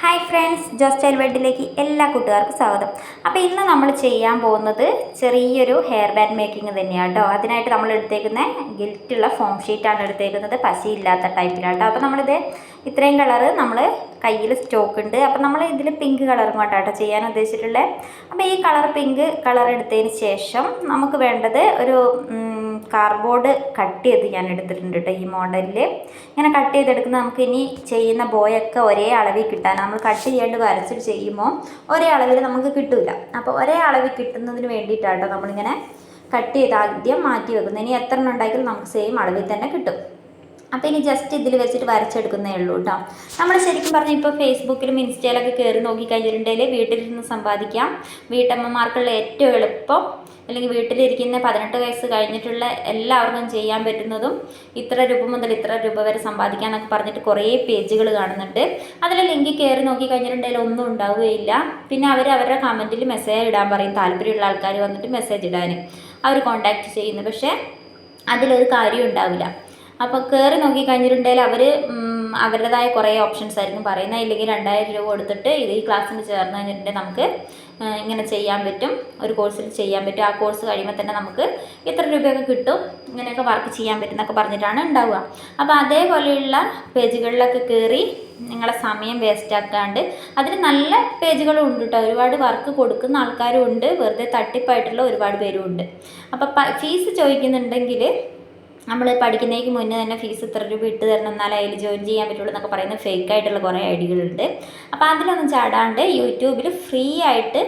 Hi friends Jose child വേൾഡിലേക്ക് എല്ലാ കൂട്ടുകാർക്കും സ്വാഗതം. അപ്പോൾ ഇന്ന് നമ്മൾ ചെയ്യാൻ പോകുന്നത് ചെറിയൊരു ഹെയർ ബാൻഡ് മേക്കിംഗ് തന്നെയാണ് കേട്ടോ. അതിനായിട്ട് നമ്മൾ എടുത്തേക്കുന്ന ഗിൽറ്റുള്ള ഫോം ഷീറ്റാണ് എടുത്തേക്കുന്നത്. പശയില്ലാത്ത കേട്ടോ. അപ്പോൾ നമ്മളിത് ഇത്രയും കളറ് നമ്മൾ കയ്യിൽ സ്റ്റോക്ക് ഉണ്ട്. അപ്പോൾ നമ്മൾ ഇതിൽ പിങ്ക് കളറും കൊണ്ടാട്ടോ ചെയ്യാൻ ഉദ്ദേശിച്ചിട്ടുള്ളത്. അപ്പോൾ ഈ കളർ പിങ്ക് കളർ എടുത്തതിന് ശേഷം നമുക്ക് വേണ്ടത് ഒരു കാർഡ്ബോർഡ് കട്ട് ചെയ്ത് ഞാൻ എടുത്തിട്ടുണ്ട് കേട്ടോ ഈ മോഡലിൽ ഇങ്ങനെ കട്ട് ചെയ്തെടുക്കുന്നത് നമുക്ക് ഇനി ചെയ്യുന്ന ബോയൊക്കെ ഒരേ അളവിൽ കിട്ടാൻ നമ്മൾ കട്ട് ചെയ്യാണ്ട് വരച്ചിട്ട് ചെയ്യുമ്പോൾ ഒരേ അളവിൽ നമുക്ക് കിട്ടില്ല അപ്പോൾ ഒരേ അളവിൽ കിട്ടുന്നതിന് വേണ്ടിയിട്ടാണ് കേട്ടോ നമ്മളിങ്ങനെ കട്ട് ചെയ്ത് ആദ്യം മാറ്റി വെക്കുന്നത്. ഇനി എത്ര എണ്ണം ഉണ്ടാക്കിയാലും നമുക്ക് സെയിം അളവിൽ തന്നെ കിട്ടും. അപ്പോൾ ഇനി ജസ്റ്റ് ഇതിൽ വെച്ചിട്ട് വരച്ചെടുക്കുന്നേ ഉള്ളൂ കേട്ടോ നമ്മൾ ശരിക്കും പറഞ്ഞാൽ ഇപ്പോൾ ഫേസ്ബുക്കിലും ഇൻസ്റ്റയിലൊക്കെ കയറി നോക്കിക്കഴിഞ്ഞിട്ടുണ്ടെങ്കിൽ വീട്ടിലിരുന്ന് സമ്പാദിക്കാം. വീട്ടമ്മമാർക്കുള്ള ഏറ്റവും എളുപ്പം അല്ലെങ്കിൽ വീട്ടിലിരിക്കുന്ന പതിനെട്ട് വയസ്സ് കഴിഞ്ഞിട്ടുള്ള എല്ലാവർക്കും ചെയ്യാൻ പറ്റുന്നതും ഇത്ര രൂപ മുതൽ ഇത്ര രൂപ വരെ സമ്പാദിക്കാം എന്നൊക്കെ പറഞ്ഞിട്ട് കുറേ പേജുകൾ കാണുന്നുണ്ട്. അതിൽ ലിങ്കിൽ കയറി നോക്കി കഴിഞ്ഞിട്ടുണ്ടെങ്കിൽ ഒന്നും ഉണ്ടാവുകയില്ല. പിന്നെ അവർ അവരുടെ കമന്റിൽ മെസ്സേജ് ഇടാൻ പറയും. താല്പര്യമുള്ള ആൾക്കാർ വന്നിട്ട് മെസ്സേജ് ഇടാൻ അവർ കോണ്ടാക്ട് ചെയ്യുന്നു. പക്ഷേ അതിലൊരു കാര്യം ഉണ്ടാവില്ല. അപ്പോൾ കയറി നോക്കി കഴിഞ്ഞിട്ടുണ്ടെങ്കിൽ അവർ അവരുടേതായ കുറേ ഓപ്ഷൻസ് ആയിരിക്കും പറയുന്നത്. ഇല്ലെങ്കിൽ രണ്ടായിരം രൂപ കൊടുത്തിട്ട് ഇത് ഈ ക്ലാസ്സിന് ചേർന്ന് കഴിഞ്ഞിട്ടുണ്ടെങ്കിൽ നമുക്ക് ഇങ്ങനെ ചെയ്യാൻ പറ്റും. ഒരു കോഴ്സിൽ ചെയ്യാൻ പറ്റും. ആ കോഴ്സ് കഴിയുമ്പോൾ തന്നെ നമുക്ക് ഇത്ര രൂപയൊക്കെ കിട്ടും. ഇങ്ങനെയൊക്കെ വർക്ക് ചെയ്യാൻ പറ്റും എന്നൊക്കെ പറഞ്ഞിട്ടാണ് ഉണ്ടാവുക. അപ്പോൾ അതേപോലെയുള്ള പേജുകളിലൊക്കെ കയറി നിങ്ങളെ സമയം വേസ്റ്റ് ആക്കാണ്ട് അതിന് നല്ല പേജുകളും ഉണ്ട് കേട്ടോ. ഒരുപാട് വർക്ക് കൊടുക്കുന്ന ആൾക്കാരും ഉണ്ട്. വെറുതെ തട്ടിപ്പായിട്ടുള്ള ഒരുപാട് പേരും ഉണ്ട്. അപ്പോൾ ഫീസ് ചോദിക്കുന്നുണ്ടെങ്കിൽ നമ്മൾ പഠിക്കുന്നതിന് മുന്നേ തന്നെ ഫീസ് ഇത്ര രൂപ ഇട്ട് തരണം എന്നാലേ അതിൽ ജോയിൻ ചെയ്യാൻ പറ്റുള്ളൂ എന്നൊക്കെ പറയുന്ന ഫേക്ക് ആയിട്ടുള്ള കുറേ ഐഡിയകളുണ്ട് അപ്പോൾ അതിലൊന്നും ചാടാണ്ട് യൂട്യൂബിൽ ഫ്രീ ആയിട്ട്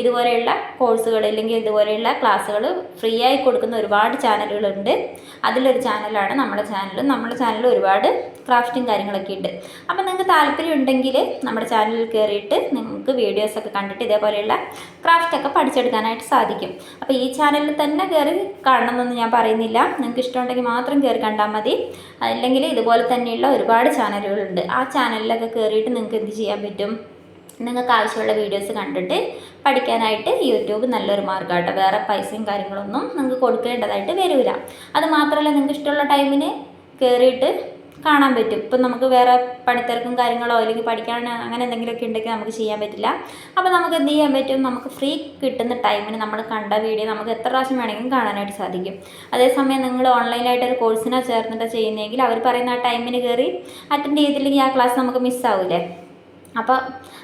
ഇതുപോലെയുള്ള കോഴ്സുകൾ അല്ലെങ്കിൽ ഇതുപോലെയുള്ള ക്ലാസ്സുകൾ ഫ്രീ ആയി കൊടുക്കുന്ന ഒരുപാട് ചാനലുകളുണ്ട്. അതിലൊരു ചാനലാണ് നമ്മുടെ ചാനൽ. നമ്മുടെ ചാനലിൽ ഒരുപാട് ക്രാഫ്റ്റും കാര്യങ്ങളൊക്കെ ഉണ്ട്. അപ്പോൾ നിങ്ങൾക്ക് താല്പര്യം ഉണ്ടെങ്കിൽ നമ്മുടെ ചാനലിൽ കയറിയിട്ട് നിങ്ങൾക്ക് വീഡിയോസൊക്കെ കണ്ടിട്ട് ഇതേപോലെയുള്ള ക്രാഫ്റ്റൊക്കെ പഠിച്ചെടുക്കാനായിട്ട് സാധിക്കും. അപ്പോൾ ഈ ചാനലിൽ തന്നെ കയറി കാണണമെന്നൊന്നും ഞാൻ പറയുന്നില്ല. നിങ്ങൾക്ക് ഇഷ്ടമുണ്ടെങ്കിൽ മാത്രം കയറി കണ്ടാൽ മതി. അല്ലെങ്കിൽ ഇതുപോലെ തന്നെയുള്ള ഒരുപാട് ചാനലുകളുണ്ട്. ആ ചാനലിലൊക്കെ കയറിയിട്ട് നിങ്ങൾക്ക് എന്ത് ചെയ്യാൻ പറ്റും? നിങ്ങൾക്ക് ആവശ്യമുള്ള വീഡിയോസ് കണ്ടിട്ട് പഠിക്കാനായിട്ട് യൂട്യൂബ് നല്ലൊരു മാർഗമാട്ടോ വേറെ പൈസയും കാര്യങ്ങളൊന്നും നിങ്ങൾക്ക് കൊടുക്കേണ്ടതായിട്ട് വരില്ല അത് മാത്രമല്ല നിങ്ങൾക്ക് ഇഷ്ടമുള്ള ടൈമിന് കയറിയിട്ട് കാണാൻ പറ്റും. ഇപ്പം നമുക്ക് വേറെ പണിത്തിരക്കും കാര്യങ്ങളോ അല്ലെങ്കിൽ പഠിക്കാൻ അങ്ങനെ എന്തെങ്കിലുമൊക്കെ ഉണ്ടെങ്കിൽ നമുക്ക് ചെയ്യാൻ പറ്റില്ല. അപ്പോൾ നമുക്ക് എന്ത് ചെയ്യാൻ പറ്റും? നമുക്ക് ഫ്രീ കിട്ടുന്ന ടൈമിന് നമ്മൾ കണ്ട വീഡിയോ നമുക്ക് എത്ര പ്രാവശ്യം വേണമെങ്കിലും കാണാനായിട്ട് സാധിക്കും. അതേസമയം നിങ്ങൾ ഓൺലൈനായിട്ട് ഒരു കോഴ്സിനെ ചേർന്നിട്ട് ചെയ്യുന്നതെങ്കിൽ അവർ പറയുന്ന ആ ടൈമിന് കയറി അറ്റൻഡ് ചെയ്തില്ലെങ്കിൽ ആ ക്ലാസ് നമുക്ക് മിസ്സാവില്ലേ അപ്പോൾ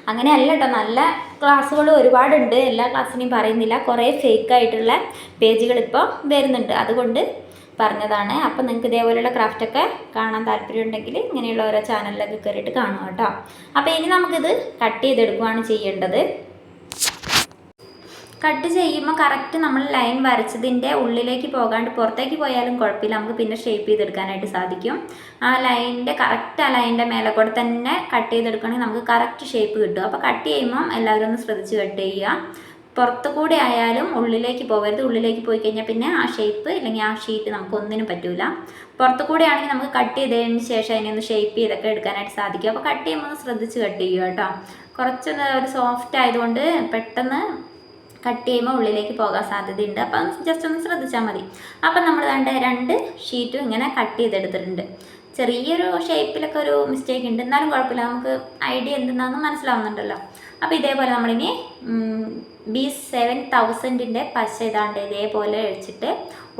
അങ്ങനെയല്ല കേട്ടോ. നല്ല ക്ലാസ്സുകൾ ഒരുപാടുണ്ട്. എല്ലാ ക്ലാസ്സിനെയും പറയുന്നില്ല. കുറേ ഫേക്കായിട്ടുള്ള പേജുകൾ ഇപ്പോൾ വരുന്നുണ്ട്. അതുകൊണ്ട് പറഞ്ഞതാണ്. അപ്പോൾ നിങ്ങൾക്ക് ഇതേപോലെയുള്ള ക്രാഫ്റ്റൊക്കെ കാണാൻ താല്പര്യമുണ്ടെങ്കിൽ ഇങ്ങനെയുള്ള ഓരോ ചാനലിലൊക്കെ കയറിയിട്ട് കാണുക കേട്ടോ. അപ്പോൾ ഇനി നമുക്കിത് കട്ട് ചെയ്തെടുക്കുകയാണ് ചെയ്യേണ്ടത്. കട്ട് ചെയ്യുമ്പോൾ കറക്റ്റ് നമ്മൾ ലൈൻ വരച്ചതിന്റെ ഉള്ളിലേക്ക് പോകാണ്ട് പുറത്തേക്ക് പോയാലും കുഴപ്പമില്ല. നമുക്ക് പിന്നെ ഷേപ്പ് ചെയ്തെടുക്കാനായിട്ട് സാധിക്കും. ആ ലൈനിന്റെ കറക്റ്റ് ആ ലൈനിന്റെ മേലെ കൂടെ തന്നെ കട്ട് ചെയ്തെടുക്കുകയാണെങ്കിൽ നമുക്ക് കറക്റ്റ് ഷേപ്പ് കിട്ടും. അപ്പോൾ കട്ട് ചെയ്യുമ്പം എല്ലാവരും ഒന്ന് ശ്രദ്ധിച്ച് കട്ട് ചെയ്യുക. പുറത്തു കൂടെ ആയാലും ഉള്ളിലേക്ക് പോകരുത്. ഉള്ളിലേക്ക് പോയി കഴിഞ്ഞാൽ പിന്നെ ആ ഷേപ്പ് അല്ലെങ്കിൽ ആ ഷീറ്റ് നമുക്ക് ഒന്നിനും പറ്റൂല. പുറത്തു കൂടെ ആണെങ്കിൽ നമുക്ക് കട്ട് ചെയ്തതിന് ശേഷം അതിനെ ഒന്ന് ഷേപ്പ് ചെയ്തൊക്കെ എടുക്കാനായിട്ട് സാധിക്കും. അപ്പോൾ കട്ട് ചെയ്യുമ്പോൾ ഒന്ന് ശ്രദ്ധിച്ച് കട്ട് ചെയ്യുക കേട്ടോ. കുറച്ച് ഒരു സോഫ്റ്റ് ആയതുകൊണ്ട് പെട്ടെന്ന് കട്ട് ചെയ്യുമ്പോൾ ഉള്ളിലേക്ക് പോകാൻ സാധ്യതയുണ്ട്. അപ്പം ജസ്റ്റ് ഒന്ന് ശ്രദ്ധിച്ചാൽ മതി. അപ്പം നമ്മൾ വേണ്ട രണ്ട് ഷീറ്റും ഇങ്ങനെ കട്ട് ചെയ്തെടുത്തിട്ടുണ്ട്. ചെറിയൊരു ഷേപ്പിലൊക്കെ ഒരു മിസ്റ്റേക്ക് ഉണ്ട്. എന്നാലും കുഴപ്പമില്ല. നമുക്ക് ഐഡിയ എന്തെന്നാന്ന് മനസ്സിലാവുന്നുണ്ടല്ലോ. അപ്പോൾ ഇതേപോലെ നമ്മളിനി ബി സെവൻ തൗസൻഡിന്റെ പശ ഇതാണ്ട് ഇതേപോലെ അഴിച്ചിട്ട്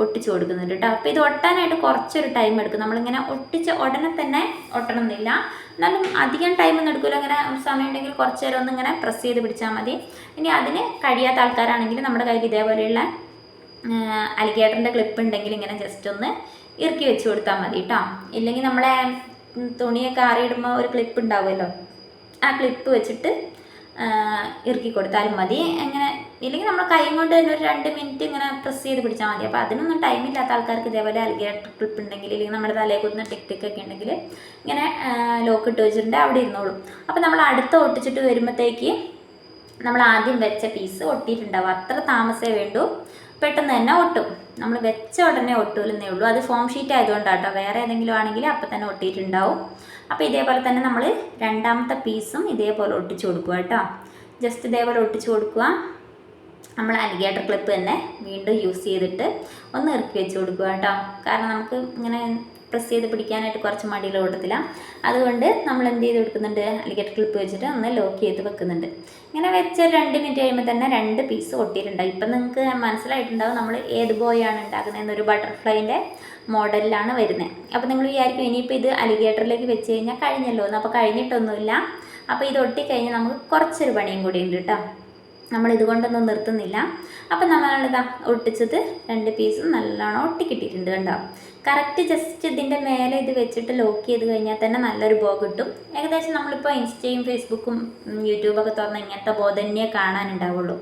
ഒട്ടിച്ചു കൊടുക്കുന്നുണ്ട് കേട്ടോ അപ്പോൾ ഇത് ഒട്ടാനായിട്ട് കുറച്ചൊരു ടൈം എടുക്കും. നമ്മളിങ്ങനെ ഒട്ടിച്ച് ഉടനെ തന്നെ ഒട്ടണമെന്നില്ല എന്നാലും അധികം ടൈമൊന്നും എടുക്കില്ല അങ്ങനെ സമയം ഉണ്ടെങ്കിൽ കുറച്ച് നേരം ഒന്ന് ഇങ്ങനെ പ്രസ് ചെയ്ത് പിടിച്ചാൽ മതി. ഇനി അതിന് കഴിയാത്ത ആൾക്കാരാണെങ്കിൽ നമ്മുടെ കയ്യിൽ ഇതേപോലെയുള്ള അലിഗേറ്ററിന്റെ ക്ലിപ്പ് ഉണ്ടെങ്കിൽ ഇങ്ങനെ ജസ്റ്റ് ഒന്ന് ഇറക്കി വെച്ച് കൊടുത്താൽ മതി കേട്ടോ ഇല്ലെങ്കിൽ നമ്മളെ തുണിയൊക്കെ ആറിയിടുമ്പോൾ ഒരു ക്ലിപ്പ് ഉണ്ടാവുമല്ലോ. ആ ക്ലിപ്പ് വെച്ചിട്ട് ഇറുക്കി കൊടുത്താലും മതി. എങ്ങനെ ഇല്ലെങ്കിൽ നമ്മൾ കൈ കൊണ്ട് തന്നെ ഒരു രണ്ട് മിനിറ്റ് ഇങ്ങനെ പ്രസ് ചെയ്ത് പിടിച്ചാൽ മതി. അപ്പോൾ അതിനൊന്നും ടൈമില്ലാത്ത ആൾക്കാർക്ക് ഇതേപോലെ അലിഗേറ്റർ ക്ലിപ്പ് ഉണ്ടെങ്കിൽ ഇല്ലെങ്കിൽ നമ്മുടെ തലയിൽ കുത്തുന്ന ടിക് ടിക് ഒക്കെ ഉണ്ടെങ്കിൽ ഇങ്ങനെ ലോക്ക് ഇട്ട് വെച്ചിട്ടുണ്ട് അവിടെ ഇരുന്നോളും. അപ്പോൾ നമ്മൾ അടുത്ത് ഒട്ടിച്ചിട്ട് വരുമ്പോഴത്തേക്ക് നമ്മൾ ആദ്യം വെച്ച പീസ് ഒട്ടിയിട്ടുണ്ടാവും. അത്ര താമസമേ വേണ്ടൂ. പെട്ടെന്ന് തന്നെ ഒട്ടും. നമ്മൾ വെച്ച ഉടനെ ഒട്ടൂലെന്നേ ഉള്ളൂ. അത് ഫോം ഷീറ്റ് ആയതുകൊണ്ടാണ് കേട്ടോ വേറെ ഏതെങ്കിലും ആണെങ്കിൽ അപ്പം തന്നെ ഒട്ടിയിട്ടുണ്ടാവും. അപ്പോൾ ഇതേപോലെ തന്നെ നമ്മൾ രണ്ടാമത്തെ പീസും ഇതേപോലെ ഒട്ടിച്ചു കൊടുക്കുക കേട്ടോ. ജസ്റ്റ് ഇതേപോലെ ഒട്ടിച്ചു കൊടുക്കുക. നമ്മൾ അലിഗേറ്റർ ക്ലിപ്പ് തന്നെ വീണ്ടും യൂസ് ചെയ്തിട്ട് ഒന്ന് ഇറക്കി വെച്ച് കൊടുക്കുക കേട്ടോ. കാരണം നമുക്ക് ഇങ്ങനെ പ്രസ് ചെയ്ത് പിടിക്കാനായിട്ട് കുറച്ച് മടിയുള്ള കൂട്ടത്തില്ല അതുകൊണ്ട് നമ്മൾ എന്ത് ചെയ്ത് കൊടുക്കുന്നുണ്ട്? അലിഗേറ്റർ ക്ലിപ്പ് വെച്ചിട്ട് ഒന്ന് ലോക്ക് ചെയ്ത് വെക്കുന്നുണ്ട്. ഇങ്ങനെ വെച്ച രണ്ട് മിനിറ്റ് കഴിയുമ്പോൾ തന്നെ രണ്ട് പീസ് കൊട്ടിയിട്ടുണ്ടാവും ഇപ്പം നിങ്ങൾക്ക് മനസ്സിലായിട്ടുണ്ടാവും നമ്മൾ ഏത് ബോയാണ് ഉണ്ടാക്കുന്നത് ഒരു ബട്ടർഫ്ലൈന്റെ മോഡലിലാണ് വരുന്നത് അപ്പോൾ നിങ്ങൾ വിചാരിക്കും ഇനിയിപ്പോൾ ഇത് അലിഗേറ്ററിലേക്ക് വെച്ച് കഴിഞ്ഞാൽ കഴിഞ്ഞല്ലോ. എന്ന് അപ്പോൾ കഴിഞ്ഞിട്ടൊന്നുമില്ല. അപ്പോൾ ഇത് ഒട്ടിക്കഴിഞ്ഞാൽ നമുക്ക് കുറച്ചൊരു പണിയും കൂടി ഉണ്ട് കേട്ടോ. നമ്മൾ ഇതുകൊണ്ടൊന്നും നിർത്തുന്നില്ല. അപ്പം നമ്മളിതാ ഒട്ടിച്ചത് രണ്ട് പീസും നല്ലോണം ഒട്ടിക്കിട്ടിട്ടുണ്ട് കണ്ടോ. കറക്റ്റ് ജസ്റ്റ് ഇതിന്റെ മേലെ ഇത് വെച്ചിട്ട് ലോക്ക് ചെയ്ത് കഴിഞ്ഞാൽ തന്നെ നല്ലൊരു ബോ കിട്ടും. ഏകദേശം നമ്മളിപ്പോൾ ഇൻസ്റ്റയും ഫേസ്ബുക്കും യൂട്യൂബൊക്കെ തുറന്ന് ഇങ്ങനത്തെ ബോ തന്നെ കാണാനുണ്ടാവുള്ളൂ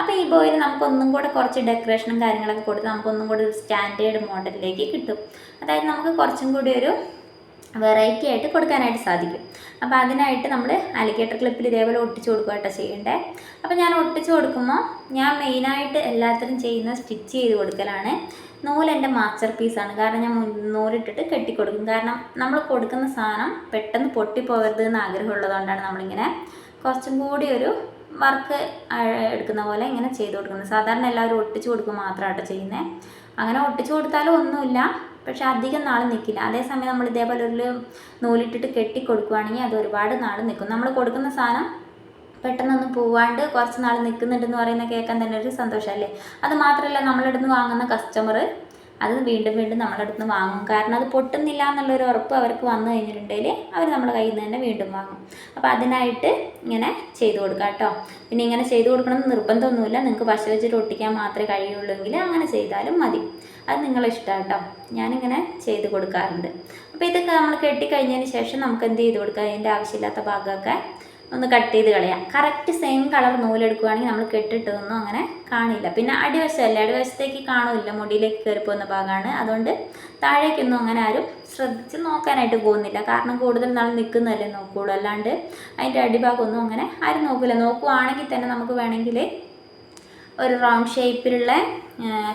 അപ്പോൾ ഈ ബോയിൽ നമുക്കൊന്നും കൂടെ കുറച്ച് ഡെക്കറേഷനും കാര്യങ്ങളൊക്കെ കൊടുത്ത് നമുക്കൊന്നും കൂടെ ഒരു സ്റ്റാൻഡേർഡ് മോഡലിലേക്ക് കിട്ടും. അതായത് നമുക്ക് കുറച്ചും കൂടി ഒരു വെറൈറ്റി ആയിട്ട് കൊടുക്കാനായിട്ട് സാധിക്കും. അപ്പോൾ അതിനായിട്ട് നമ്മൾ അലിഗേറ്റർ ക്ലിപ്പിൽ ഇതേപോലെ ഒട്ടിച്ച് കൊടുക്കുക കേട്ടോ ചെയ്യണ്ടേ. അപ്പോൾ ഞാൻ ഒട്ടിച്ച് കൊടുക്കുമ്പോൾ ഞാൻ മെയിനായിട്ട് എല്ലാത്തിനും ചെയ്യുന്ന സ്റ്റിച്ച് ചെയ്ത് കൊടുക്കലാണ്. നൂൽ എന്റെ മാസ്റ്റർ പീസാണ് കാരണം ഞാൻ നൂലിട്ടിട്ട് കെട്ടിക്കൊടുക്കും. കാരണം നമ്മൾ കൊടുക്കുന്ന സാധനം പെട്ടെന്ന് പൊട്ടിപ്പോകരുത് എന്ന് ആഗ്രഹമുള്ളതുകൊണ്ടാണ് നമ്മളിങ്ങനെ കുറച്ചും കൂടി ഒരു വർക്ക് എടുക്കുന്ന പോലെ ഇങ്ങനെ ചെയ്ത് കൊടുക്കുന്നത്. സാധാരണ എല്ലാവരും ഒട്ടിച്ചു കൊടുക്കും മാത്രമായിട്ട് ചെയ്യുന്നത് അങ്ങനെ ഒട്ടിച്ചു കൊടുത്താലും ഒന്നുമില്ല. പക്ഷേ അധികം നാൾ നിൽക്കില്ല അതേസമയം നമ്മൾ ഇതേപോലെ ഒരു നൂലിട്ടിട്ട് കെട്ടി കൊടുക്കുകയാണെങ്കിൽ അത് ഒരുപാട് നാൾ നിൽക്കും നമ്മൾ കൊടുക്കുന്ന സാധനം പെട്ടെന്നൊന്നും പോവാണ്ട് കുറച്ച് നാൾ നിൽക്കുന്നുണ്ടെന്ന് പറയുന്ന കേൾക്കാൻ തന്നെ ഒരു സന്തോഷമല്ലേ അത് മാത്രമല്ല നമ്മളടുത്ത് വാങ്ങുന്ന കസ്റ്റമർ അത് വീണ്ടും വീണ്ടും നമ്മളടുത്ത് നിന്ന് വാങ്ങും. കാരണം അത് പൊട്ടുന്നില്ല എന്നുള്ളൊരു ഉറപ്പ് അവർക്ക് വന്നു കഴിഞ്ഞിട്ടുണ്ടെങ്കിൽ അവർ നമ്മുടെ കയ്യിൽ നിന്ന് തന്നെ വീണ്ടും വാങ്ങും. അപ്പോൾ അതിനായിട്ട് ഇങ്ങനെ ചെയ്തു കൊടുക്കാം കേട്ടോ. പിന്നെ ഇങ്ങനെ ചെയ്തു കൊടുക്കണം എന്ന് നിർബന്ധമൊന്നുമില്ല. നിങ്ങൾക്ക് പശ വെച്ചിട്ട് ഒട്ടിക്കാൻ മാത്രമേ കഴിയുള്ളൂ എങ്കിൽ അങ്ങനെ ചെയ്താലും മതി. അത് നിങ്ങളെ ഇഷ്ടമാണ് കേട്ടോ. ഞാനിങ്ങനെ ചെയ്ത് കൊടുക്കാറുണ്ട്. അപ്പോൾ ഇതൊക്കെ നമ്മൾ കെട്ടിക്കഴിഞ്ഞതിന് ശേഷം നമുക്ക് എന്ത് ചെയ്ത് കൊടുക്കാം? അതിന്റെ ആവശ്യമില്ലാത്ത ഭാഗമൊക്കെ ഒന്ന് കട്ട് ചെയ്ത് കളയാം. കറക്റ്റ് സെയിം കളർ നൂലെടുക്കുകയാണെങ്കിൽ നമ്മൾ കെട്ടിട്ടതൊന്നും അങ്ങനെ കാണില്ല. പിന്നെ അടിവശമല്ലേ? അടിവശത്തേക്ക് കാണില്ല മുടിയിലേക്ക് കയറി പോകുന്ന ഭാഗമാണ്. അതുകൊണ്ട് താഴേക്കൊന്നും അങ്ങനെ ആരും ശ്രദ്ധിച്ച് നോക്കാനായിട്ട് പോകുന്നില്ല. കാരണം കൂടുതൽ നാൾ നിൽക്കുന്നതല്ലേ നോക്കുകയുള്ളൂ അല്ലാണ്ട് അതിന്റെ അടിഭാഗമൊന്നും അങ്ങനെ ആരും നോക്കില്ല നോക്കുവാണെങ്കിൽ തന്നെ നമുക്ക് വേണമെങ്കിൽ ഒരു റൗണ്ട് ഷേപ്പിലുള്ള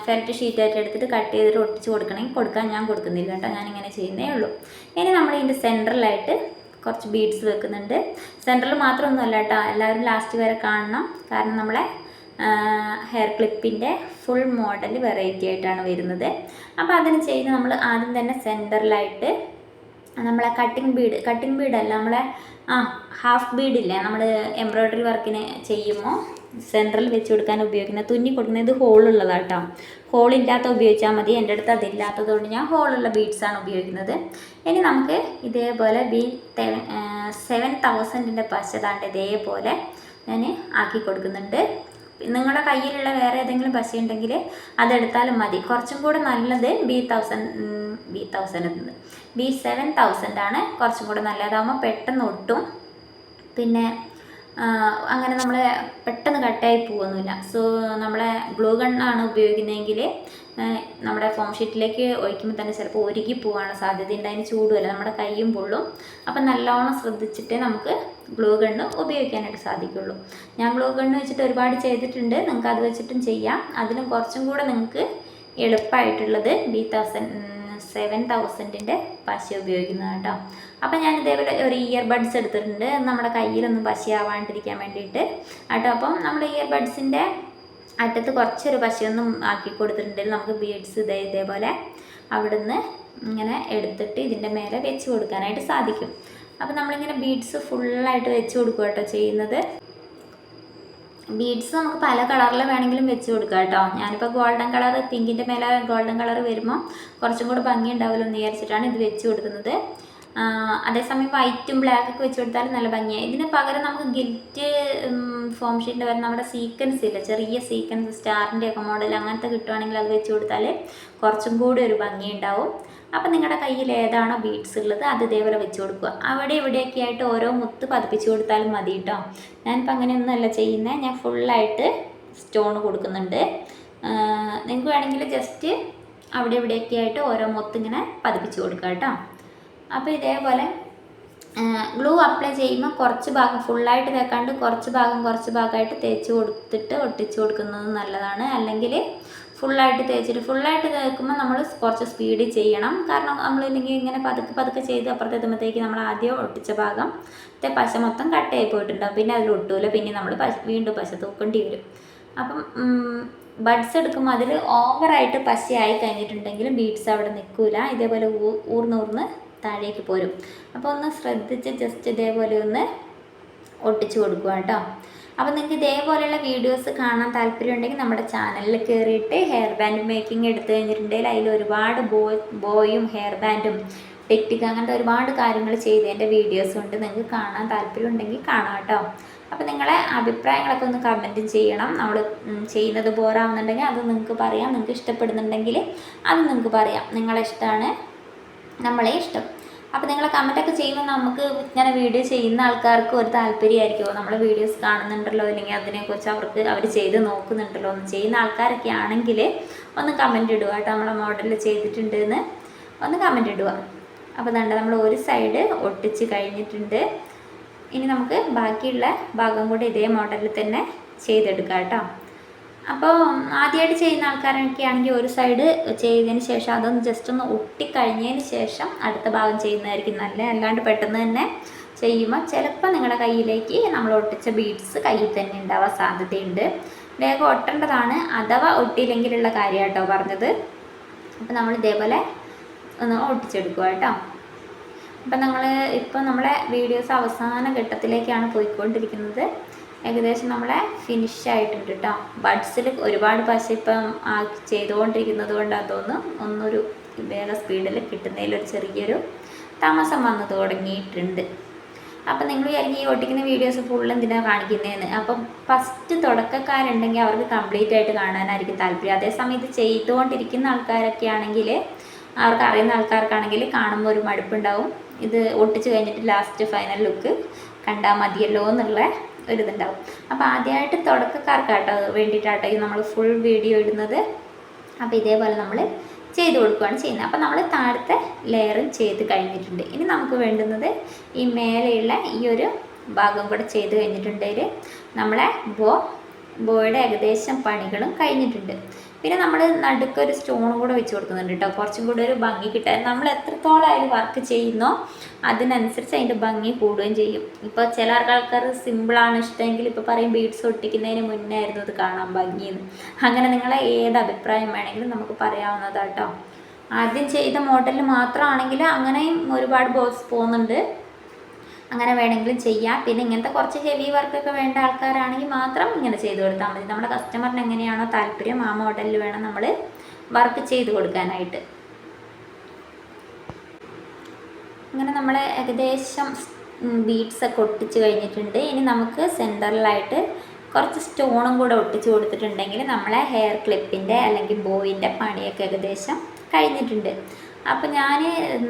ഫെൽറ്റ് ഷീറ്റായിട്ട് എടുത്തിട്ട് കട്ട് ചെയ്തിട്ട് ഒട്ടിച്ച് കൊടുക്കണമെങ്കിൽ കൊടുക്കാൻ ഞാൻ കൊടുക്കുന്നില്ല കേട്ടോ. ഞാനിങ്ങനെ ചെയ്യുന്നേ ഉള്ളൂ. ഇനി നമ്മൾ ഇതിന്റെ സെന്ററിലായിട്ട് കുറച്ച് ബീഡ്സ് വെക്കുന്നുണ്ട്. സെന്ററിൽ മാത്രമൊന്നുമല്ല കേട്ടോ. എല്ലാവരും ലാസ്റ്റ് വരെ കാണണം. കാരണം നമ്മളെ ഹെയർ ക്ലിപ്പിന്റെ ഫുൾ മോഡൽ വെറൈറ്റി ആയിട്ടാണ് വരുന്നത്. അപ്പോൾ അതിന് ചെയ്ത് നമ്മൾ ആദ്യം തന്നെ സെന്ററിലായിട്ട് നമ്മളെ കട്ടിങ് ബീഡ് കട്ടിങ് ബീഡല്ല നമ്മളെ ആ ഹാഫ് ബീഡില്ലേ നമ്മൾ എംബ്രോയ്ഡറി വർക്കിന് ചെയ്യുമ്പോൾ സെന്ററിൽ വെച്ച് കൊടുക്കാൻ ഉപയോഗിക്കുന്ന തുന്നി കൊടുക്കുന്നത് ഇത് ഹോളുള്ളതാണ് കേട്ടോ ഹോളില്ലാത്ത ഉപയോഗിച്ചാൽ മതി. എന്റെ അടുത്ത് അതില്ലാത്തത് കൊണ്ട് ഞാൻ ഹോളുള്ള ബീഡ്സാണ് ഉപയോഗിക്കുന്നത്. ഇനി നമുക്ക് ഇതേപോലെ ബി സെവൻ തൗസൻഡിന്റെ പശതാണ്ട് ഇതേപോലെ ഞാൻ ആക്കി കൊടുക്കുന്നുണ്ട്. നിങ്ങളുടെ കയ്യിലുള്ള വേറെ ഏതെങ്കിലും പശ ഉണ്ടെങ്കിൽ അതെടുത്താലും മതി. കുറച്ചും കൂടെ നല്ലത് B thousand B thousand B seven തൗസൻഡാണ് കുറച്ചും കൂടെ നല്ലതാകുമ്പോൾ പെട്ടെന്ന് ഒട്ടും. പിന്നെ അങ്ങനെ നമ്മൾ പെട്ടെന്ന് കട്ടായി പോകുന്നില്ല. സോ നമ്മളെ ഗ്ലൂ ഗണ്ണാണ് ഉപയോഗിക്കുന്നതെങ്കിൽ നമ്മുടെ ഫോം ഷീറ്റിലേക്ക് ഒഴിക്കുമ്പോൾ തന്നെ ചിലപ്പോൾ ഒരുക്കി പോകാനുള്ള സാധ്യതയുണ്ട് അതിന് ചൂടുമല്ല. നമ്മുടെ കൈയും പൊള്ളും. അപ്പം നല്ലോണം ശ്രദ്ധിച്ചിട്ടേ നമുക്ക് ഗ്ലൂ ഗണ്ണ് ഉപയോഗിക്കാനായിട്ട് സാധിക്കുള്ളൂ. ഞാൻ ഗ്ലൂ ഗണ്ണ് വെച്ചിട്ട് ഒരുപാട് ചെയ്തിട്ടുണ്ട്. നിങ്ങൾക്ക് അത് വെച്ചിട്ടും ചെയ്യാം. അതിലും കുറച്ചും കൂടെ നിങ്ങൾക്ക് എളുപ്പമായിട്ടുള്ളത് ബി തൗസൻഡ് സെവൻ തൗസൻഡിന്റെ പശ ഉപയോഗിക്കുന്നതാണ് കേട്ടോ. അപ്പം ഞാൻ ഇതേപോലെ ഒരു ഇയർ ബഡ്സ് എടുത്തിട്ടുണ്ട് നമ്മുടെ കയ്യിലൊന്നും പശയാവാണ്ടിരിക്കാൻ വേണ്ടിയിട്ട്. കേട്ടോ അപ്പം നമ്മുടെ ഇയർ ബഡ്സിന്റെ അറ്റത്ത് കുറച്ചൊരു പശയൊന്നും ആക്കി കൊടുത്തിട്ടുണ്ടെങ്കിൽ നമുക്ക് ബീഡ്സ് ഇതേ ഇതേപോലെ അവിടുന്ന് ഇങ്ങനെ എടുത്തിട്ട് ഇതിന്റെ മേലെ വെച്ച് കൊടുക്കാനായിട്ട് സാധിക്കും. അപ്പം നമ്മളിങ്ങനെ ബീഡ്സ് ഫുള്ളായിട്ട് വെച്ച് കൊടുക്കുക കേട്ടോ ചെയ്യുന്നത്. ബീഡ്സ് നമുക്ക് പല കളറിൽ വേണമെങ്കിലും വെച്ച് കൊടുക്കാം കേട്ടോ ഞാനിപ്പോൾ ഗോൾഡൻ കളർ പിങ്കിന്റെ മേലെ ഗോൾഡൻ കളർ വരുമ്പോൾ കുറച്ചും കൂടെ ഭംഗി ഉണ്ടാവുമല്ലോ എന്ന് വിചാരിച്ചിട്ടാണ് ഇത് വെച്ച് കൊടുക്കുന്നത്. അതേസമയം വൈറ്റും ബ്ലാക്ക് ഒക്കെ വെച്ച് കൊടുത്താൽ നല്ല ഭംഗിയാണ് ഇതിന് പകരം നമുക്ക് ഗിൽറ്റ് ഫോം ഷീറ്റിന്റെ വരുന്ന നമ്മുടെ സീക്വൻസ് ഇല്ല? ചെറിയ സീക്വൻസ് സ്റ്റാറിന്റെ ഒക്കെ മോഡൽ അങ്ങനത്തെ കിട്ടുവാണെങ്കിൽ അത് വെച്ച് കൊടുത്താൽ കുറച്ചും കൂടി ഒരു ഭംഗി ഉണ്ടാവും. അപ്പം നിങ്ങളുടെ കയ്യിൽ ഏതാണോ ബീഡ്സ് ഉള്ളത് അത് ഇതേപോലെ വെച്ച് കൊടുക്കുക. അവിടെ ഇവിടെയൊക്കെ ആയിട്ട് ഓരോ മുത്ത് പതിപ്പിച്ച് കൊടുത്താലും മതി കേട്ടോ ഞാനിപ്പോൾ അങ്ങനെയൊന്നുമല്ല ചെയ്യുന്നത് ഞാൻ ഫുള്ളായിട്ട് സ്റ്റോൺ കൊടുക്കുന്നുണ്ട്. നിങ്ങൾക്ക് വേണമെങ്കിൽ ജസ്റ്റ് അവിടെ ഇവിടെയൊക്കെ ആയിട്ട് ഓരോ മുത്ത് ഇങ്ങനെ പതിപ്പിച്ച് കൊടുക്കുക കേട്ടോ അപ്പോൾ ഇതേപോലെ ഗ്ലൂ അപ്ലൈ ചെയ്യുമ്പോൾ കുറച്ച് ഭാഗം ഫുള്ളായിട്ട് തേക്കാണ്ട് കുറച്ച് ഭാഗം കുറച്ച് ഭാഗമായിട്ട് തേച്ച് കൊടുത്തിട്ട് ഒട്ടിച്ച് കൊടുക്കുന്നത് നല്ലതാണ്. അല്ലെങ്കിൽ ഫുള്ളായിട്ട് തേച്ചിട്ട് ഫുള്ളായിട്ട് തേക്കുമ്പോൾ നമ്മൾ കുറച്ച് സ്പീഡിൽ ചെയ്യണം. കാരണം നമ്മളില്ലെങ്കിൽ ഇങ്ങനെ പതുക്കെ പതുക്കെ ചെയ്ത് അപ്പുറത്തെത്തുമ്പോഴത്തേക്ക് നമ്മൾ ആദ്യം ഒട്ടിച്ച ഭാഗം പശ മൊത്തം കട്ടായി പോയിട്ടുണ്ടാവും. പിന്നെ അതിൽ ഒട്ടൂല. പിന്നെ നമ്മൾ പശ വീണ്ടും പശ തൂക്കേണ്ടി വരും. അപ്പം ബഡ്സ് എടുക്കുമ്പോൾ അതിൽ ഓവറായിട്ട് പശയായി കഴിഞ്ഞിട്ടുണ്ടെങ്കിൽ ബീഡ്സ് അവിടെ നിൽക്കില്ല ഇതേപോലെ ഊർന്നൂർന്ന് താഴേക്ക് പോരും. അപ്പോൾ ഒന്ന് ശ്രദ്ധിച്ച് ജസ്റ്റ് ഇതേപോലെ ഒന്ന് ഒട്ടിച്ചു കൊടുക്കുക കേട്ടോ. അപ്പോൾ നിങ്ങൾക്ക് ഇതേപോലെയുള്ള വീഡിയോസ് കാണാൻ താല്പര്യം ഉണ്ടെങ്കിൽ നമ്മുടെ ചാനലിൽ കയറിയിട്ട് ഹെയർ ബാൻഡ് മേക്കിംഗ് എടുത്തു കഴിഞ്ഞിട്ടുണ്ടെങ്കിൽ അതിൽ ഒരുപാട് ബോ ബോയും ഹെയർ ബാൻഡും ടെക്റ്റിക് അങ്ങനത്തെ ഒരുപാട് കാര്യങ്ങൾ ചെയ്തതിന്റെ വീഡിയോസ് ഉണ്ട്. നിങ്ങൾക്ക് കാണാൻ താല്പര്യം ഉണ്ടെങ്കിൽ കാണാം കേട്ടോ. അപ്പോൾ നിങ്ങളെ അഭിപ്രായങ്ങളൊക്കെ ഒന്ന് കമന്റും ചെയ്യണം. നമ്മൾ ചെയ്യുന്നത് ബോറാവുന്നുണ്ടെങ്കിൽ അത് നിങ്ങൾക്ക് പറയാം. നിങ്ങൾക്ക് ഇഷ്ടപ്പെടുന്നുണ്ടെങ്കിൽ അത് നിങ്ങൾക്ക് പറയാം. നിങ്ങളെ ഇഷ്ടമാണ് നമ്മളെ ഇഷ്ടം. അപ്പോൾ നിങ്ങൾ കമന്റൊക്കെ ചെയ്യുമ്പോൾ നമുക്ക് ഇങ്ങനെ വീഡിയോ ചെയ്യുന്ന ആൾക്കാർക്ക് ഒരു താല്പര്യമായിരിക്കുമോ നമ്മൾ വീഡിയോസ് കാണുന്നുണ്ടല്ലോ അല്ലെങ്കിൽ അതിനെക്കുറിച്ച് അവർക്ക് അവർ ചെയ്ത് നോക്കുന്നുണ്ടല്ലോ ഒന്ന് ചെയ്യുന്ന ആൾക്കാരൊക്കെ ആണെങ്കിൽ ഒന്ന് കമന്റ് ഇടുക കേട്ടോ. നമ്മളെ മോഡൽ ചെയ്തിട്ടുണ്ട് എന്ന് ഒന്ന് കമന്റ് ഇടുക. അപ്പോൾ നല്ല നമ്മൾ ഒരു സൈഡ് ഒട്ടിച്ച് കഴിഞ്ഞിട്ടുണ്ട്. ഇനി നമുക്ക് ബാക്കിയുള്ള ഭാഗം കൂടി ഇതേ മോഡലിൽ തന്നെ ചെയ്തെടുക്കാം കേട്ടോ. അപ്പോൾ ആദ്യമായിട്ട് ചെയ്യുന്ന ആൾക്കാരൊക്കെ ആണെങ്കിൽ ഒരു സൈഡ് ചെയ്തതിന് ശേഷം അതൊന്ന് ജസ്റ്റ് ഒന്ന് ഒട്ടിക്കഴിഞ്ഞതിന് ശേഷം അടുത്ത ഭാഗം ചെയ്യുന്നതായിരിക്കും നല്ല അല്ലാണ്ട് പെട്ടെന്ന് തന്നെ ചെയ്യുമ്പോൾ ചിലപ്പോൾ നിങ്ങളുടെ കയ്യിലേക്ക് നമ്മൾ ഒട്ടിച്ച ബീഡ്സ് കയ്യിൽ തന്നെ ഉണ്ടാവാൻ സാധ്യതയുണ്ട്. വേഗം ഒട്ടേണ്ടതാണ് അഥവാ ഒട്ടിയില്ലെങ്കിലുള്ള കാര്യം കേട്ടോ പറഞ്ഞത്. അപ്പോൾ നമ്മൾ ഇതേപോലെ ഒന്ന് ഒട്ടിച്ചെടുക്കുക കേട്ടോ. അപ്പം നമ്മൾ ഇപ്പം നമ്മളെ വീഡിയോസ് അവസാന ഘട്ടത്തിലേക്കാണ് പോയിക്കൊണ്ടിരിക്കുന്നത്. ഏകദേശം നമ്മളെ ഫിനിഷ് ആയിട്ടുണ്ട് കേട്ടോ ബഡ്സിൽ ഒരുപാട് പശ ഇപ്പം ആ ചെയ്തുകൊണ്ടിരിക്കുന്നത് കൊണ്ട് അതൊന്ന് ഒന്നൊരു വേറെ സ്പീഡിൽ കിട്ടുന്നതിലൊരു ചെറിയൊരു താമസം വന്നു തുടങ്ങിയിട്ടുണ്ട്. അപ്പം നിങ്ങൾ വിചാരിക്കും ഈ ഒട്ടിക്കുന്ന വീഡിയോസ് ഫുൾ എന്തിനാണ് കാണിക്കുന്നതെന്ന് അപ്പം ഫസ്റ്റ് തുടക്കക്കാരുണ്ടെങ്കിൽ അവർക്ക് കംപ്ലീറ്റ് ആയിട്ട് കാണാനായിരിക്കും താല്പര്യം. അതേസമയം ഇത് ചെയ്തുകൊണ്ടിരിക്കുന്ന ആൾക്കാരൊക്കെ ആണെങ്കിൽ അവർക്ക് അറിയുന്ന ആൾക്കാർക്കാണെങ്കിൽ കാണുമ്പോൾ ഒരു മടുപ്പുണ്ടാവും. ഇത് ഒട്ടിച്ച് കഴിഞ്ഞിട്ട് ലാസ്റ്റ് ഫൈനൽ ലുക്ക് കണ്ടാൽ മതിയല്ലോ എന്നുള്ള ഒരിതുണ്ടാവും അപ്പോൾ ആദ്യമായിട്ട് തുടക്കക്കാർക്കാട്ടോ വേണ്ടിയിട്ടാട്ടോ ഈ നമ്മൾ ഫുൾ വീഡിയോ ഇടുന്നത്. അപ്പോൾ ഇതേപോലെ നമ്മൾ ചെയ്ത് കൊടുക്കുകയാണ് ചെയ്യുന്നത്. അപ്പോൾ നമ്മൾ താഴത്തെ ലെയറും ചെയ്ത് കഴിഞ്ഞിട്ടുണ്ട്. ഇനി നമുക്ക് വേണ്ടുന്നത് ഈ മേലെയുള്ള ഈ ഒരു ഭാഗം കൂടെ ചെയ്ത് കഴിഞ്ഞിട്ടുണ്ടെങ്കിൽ നമ്മളെ ബോ ബോയുടെ ഏകദേശം പണികളും കഴിഞ്ഞിട്ടുണ്ട്. പിന്നെ നമ്മൾ നടുക്കൊരു സ്റ്റോൺ കൂടെ വെച്ച് കൊടുക്കുന്നുണ്ട് കേട്ടോ കുറച്ചും കൂടെ ഒരു ഭംഗി കിട്ടാൻ. നമ്മൾ എത്രത്തോളം അതിൽ വർക്ക് ചെയ്യുന്നോ അതിനനുസരിച്ച് അതിന്റെ ഭംഗി കൂടുകയും ചെയ്യും. ഇപ്പോൾ ചില ആൾക്കാർ സിമ്പിളാണ് ഇഷ്ടമെങ്കിൽ ഇപ്പോൾ പറയും ബീഡ്സ് ഒട്ടിക്കുന്നതിന് മുന്നേ ആയിരുന്നു ഇത് കാണാൻ ഭംഗിയെന്ന്. അങ്ങനെ നിങ്ങളെ ഏത് അഭിപ്രായം വേണമെങ്കിലും നമുക്ക് പറയാവുന്നതാട്ടോ ആദ്യം ചെയ്ത മോഡലിൽ മാത്രമാണെങ്കിൽ അങ്ങനെയും ഒരുപാട് ബോക്സ് പോകുന്നുണ്ട്. അങ്ങനെ വേണമെങ്കിലും ചെയ്യാം. പിന്നെ ഇങ്ങനത്തെ കുറച്ച് ഹെവി വർക്കൊക്കെ വേണ്ട ആൾക്കാരാണെങ്കിൽ മാത്രം ഇങ്ങനെ ചെയ്ത് കൊടുത്താൽ മതി. നമ്മുടെ കസ്റ്റമറിന് എങ്ങനെയാണോ താല്പര്യം ആ മോഡലിൽ വേണം നമ്മൾ വർക്ക് ചെയ്ത് കൊടുക്കാനായിട്ട്. ഇങ്ങനെ നമ്മൾ ഏകദേശം ബീഡ്സ് ഒക്കെ ഒട്ടിച്ച് കഴിഞ്ഞിട്ടുണ്ട്. ഇനി നമുക്ക് സെന്ററിലായിട്ട് കുറച്ച് സ്റ്റോണും കൂടെ ഒട്ടിച്ച് കൊടുത്തിട്ടുണ്ടെങ്കിൽ നമ്മളെ ഹെയർ ക്ലിപ്പിന്റെ അല്ലെങ്കിൽ ബോയിന്റെ പണിയൊക്കെ ഏകദേശം കഴിഞ്ഞിട്ടുണ്ട്. അപ്പോൾ ഞാൻ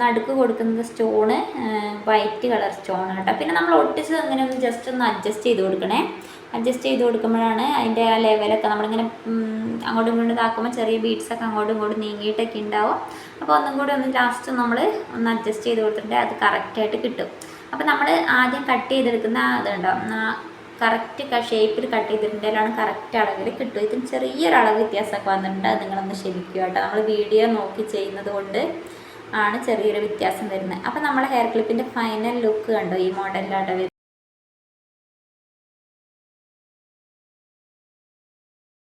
നടുക്ക് കൊടുക്കുന്നത് സ്റ്റോണ് വൈറ്റ് കളർ സ്റ്റോൺ കേട്ടോ. പിന്നെ നമ്മൾ ഒട്ടിച്ച് അങ്ങനെ ഒന്ന് ജസ്റ്റ് ഒന്ന് അഡ്ജസ്റ്റ് ചെയ്ത് കൊടുക്കണേ. അഡ്ജസ്റ്റ് ചെയ്ത് കൊടുക്കുമ്പോഴാണ് അതിന്റെ ആ ലെവലൊക്കെ നമ്മളിങ്ങനെ അങ്ങോട്ടും ഇങ്ങോട്ടും ഇതാക്കുമ്പോൾ ചെറിയ ബീഡ്സൊക്കെ അങ്ങോട്ടും ഇങ്ങോട്ടും നീങ്ങിയിട്ടൊക്കെ ഉണ്ടാവും. അപ്പോൾ ഒന്നും കൂടി ഒന്ന് ലാസ്റ്റ് നമ്മൾ ഒന്ന് അഡ്ജസ്റ്റ് ചെയ്ത് കൊടുത്തിട്ടുണ്ടെങ്കിൽ അത് കറക്റ്റായിട്ട് കിട്ടും. അപ്പോൾ നമ്മൾ ആദ്യം കട്ട് ചെയ്തെടുക്കുന്ന അതുണ്ടോ കറക്റ്റ് ഷേപ്പിൽ കട്ട് ചെയ്തിട്ടുണ്ടെങ്കിലാണ് കറക്റ്റ് അളവിൽ കിട്ടും. ഇതിന് ചെറിയൊരു അളവ് വ്യത്യാസമൊക്കെ വന്നിട്ടുണ്ട്. അത് നിങ്ങളൊന്ന് ക്ഷമിക്കുക കേട്ടോ. നമ്മൾ വീഡിയോ നോക്കി ചെയ്യുന്നത് കൊണ്ട് ആണ് ചെറിയൊരു വ്യത്യാസം വരുന്നത്. അപ്പോൾ നമ്മൾ ഹെയർ ക്ലിപ്പിന്റെ ഫൈനൽ ലുക്ക് കണ്ടോ? ഈ മോഡലിലാട്ടോ